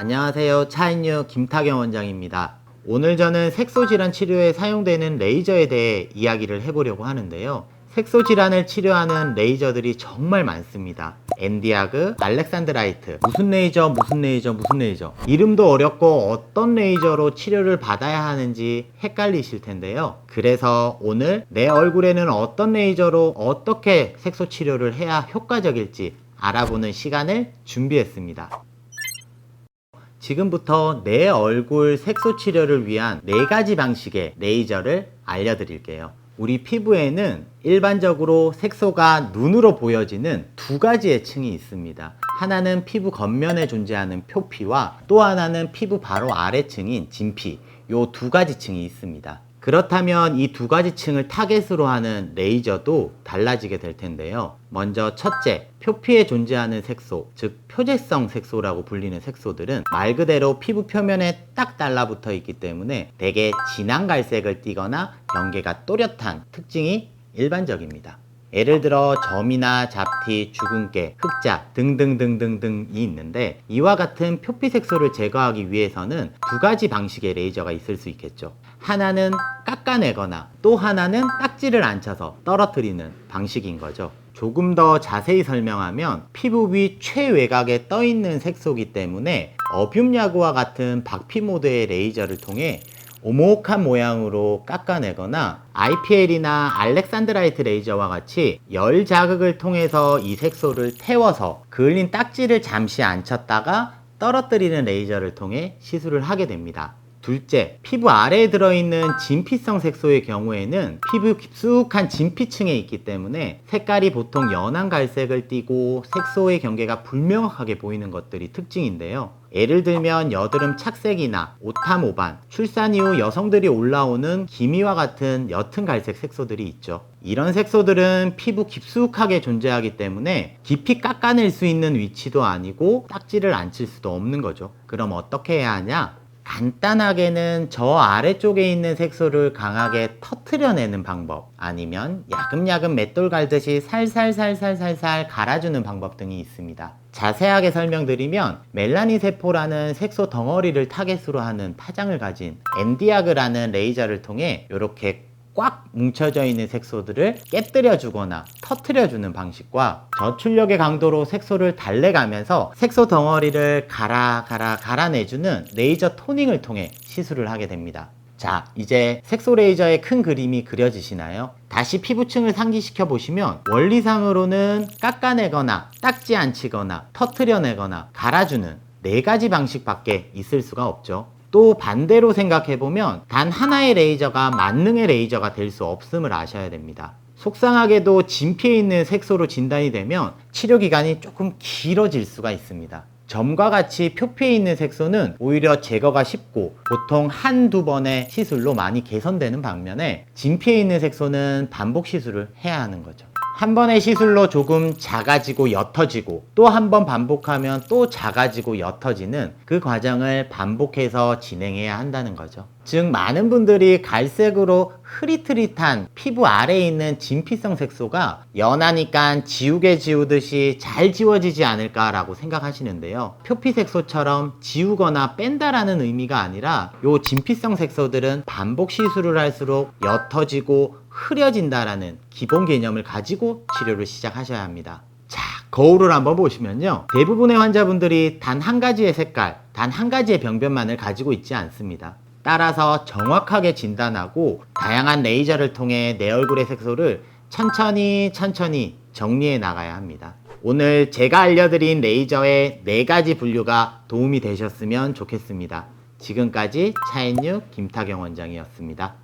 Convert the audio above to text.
안녕하세요. 차인유 김타경 원장입니다. 오늘 저는 색소 질환 치료에 사용되는 레이저에 대해 이야기를 해보려고 하는데요. 색소 질환을 치료하는 레이저들이 정말 많습니다. 엔디아그, 알렉산드라이트, 무슨 레이저, 무슨 레이저, 무슨 레이저. 이름도 어렵고 어떤 레이저로 치료를 받아야 하는지 헷갈리실 텐데요. 그래서 오늘 내 얼굴에는 어떤 레이저로 어떻게 색소 치료를 해야 효과적일지 알아보는 시간을 준비했습니다. 지금부터 내 얼굴 색소 치료를 위한 네 가지 방식의 레이저를 알려드릴게요. 우리 피부에는 일반적으로 색소가 눈으로 보여지는 두 가지의 층이 있습니다. 하나는 피부 겉면에 존재하는 표피와 또 하나는 피부 바로 아래층인 진피. 요 두 가지 층이 있습니다. 그렇다면 이 두 가지 층을 타겟으로 하는 레이저도 달라지게 될 텐데요. 먼저 첫째, 표피에 존재하는 색소, 즉 표재성 색소라고 불리는 색소들은 말 그대로 피부 표면에 딱 달라붙어 있기 때문에 대개 진한 갈색을 띠거나 경계가 또렷한 특징이 일반적입니다. 예를 들어 점이나 잡티, 주근깨, 흑자 등등등등등이 있는데 이와 같은 표피 색소를 제거하기 위해서는 두 가지 방식의 레이저가 있을 수 있겠죠. 하나는 깎아내거나 또 하나는 딱지를 앉혀서 떨어뜨리는 방식인 거죠. 조금 더 자세히 설명하면 피부 위 최외곽에 떠 있는 색소기 때문에 어뷸 야구와 같은 박피 모드의 레이저를 통해 오목한 모양으로 깎아내거나 IPL이나 알렉산드라이트 레이저와 같이 열 자극을 통해서 이 색소를 태워서 그을린 딱지를 잠시 앉혔다가 떨어뜨리는 레이저를 통해 시술을 하게 됩니다. 둘째, 피부 아래에 들어있는 진피성 색소의 경우에는 피부 깊숙한 진피층에 있기 때문에 색깔이 보통 연한 갈색을 띠고 색소의 경계가 불명확하게 보이는 것들이 특징인데요. 예를 들면 여드름 착색이나 오타모반, 출산 이후 여성들이 올라오는 기미와 같은 옅은 갈색 색소들이 있죠. 이런 색소들은 피부 깊숙하게 존재하기 때문에 깊이 깎아낼 수 있는 위치도 아니고 딱지를 앉힐 수도 없는 거죠. 그럼 어떻게 해야 하냐? 간단하게는 저 아래쪽에 있는 색소를 강하게 터트려내는 방법 아니면 야금야금 맷돌 갈듯이 살살살살살살 갈아주는 방법 등이 있습니다. 자세하게 설명드리면 멜라닌 세포라는 색소 덩어리를 타겟으로 하는 파장을 가진 엔디아그라는 레이저를 통해 이렇게 꽉 뭉쳐져 있는 색소들을 깨뜨려 주거나 터트려 주는 방식과 저출력의 강도로 색소를 달래가면서 색소 덩어리를 가라 가라 갈아내주는 레이저 토닝을 통해 시술을 하게 됩니다. 자, 이제 색소 레이저의 큰 그림이 그려지시나요? 다시 피부층을 상기시켜 보시면 원리상으로는 깎아내거나 딱지 앉히거나 터트려내거나 갈아주는 네 가지 방식밖에 있을 수가 없죠. 또 반대로 생각해보면 단 하나의 레이저가 만능의 레이저가 될 수 없음을 아셔야 됩니다. 속상하게도 진피에 있는 색소로 진단이 되면 치료 기간이 조금 길어질 수가 있습니다. 점과 같이 표피에 있는 색소는 오히려 제거가 쉽고 보통 한두 번의 시술로 많이 개선되는 반면에 진피에 있는 색소는 반복 시술을 해야 하는 거죠. 한 번의 시술로 조금 작아지고 옅어지고 또 한 번 반복하면 또 작아지고 옅어지는 그 과정을 반복해서 진행해야 한다는 거죠. 즉 많은 분들이 갈색으로 흐릿흐릿한 피부 아래에 있는 진피성 색소가 연하니까 지우개 지우듯이 잘 지워지지 않을까라고 생각하시는데요. 표피 색소처럼 지우거나 뺀다라는 의미가 아니라 요 진피성 색소들은 반복 시술을 할수록 옅어지고 흐려진다라는 기본 개념을 가지고 치료를 시작하셔야 합니다. 자, 거울을 한번 보시면요. 대부분의 환자분들이 단 한 가지의 색깔, 단 한 가지의 병변만을 가지고 있지 않습니다. 따라서 정확하게 진단하고 다양한 레이저를 통해 내 얼굴의 색소를 천천히 천천히 정리해 나가야 합니다. 오늘 제가 알려드린 레이저의 네 가지 분류가 도움이 되셨으면 좋겠습니다. 지금까지 차인유 김타경 원장이었습니다.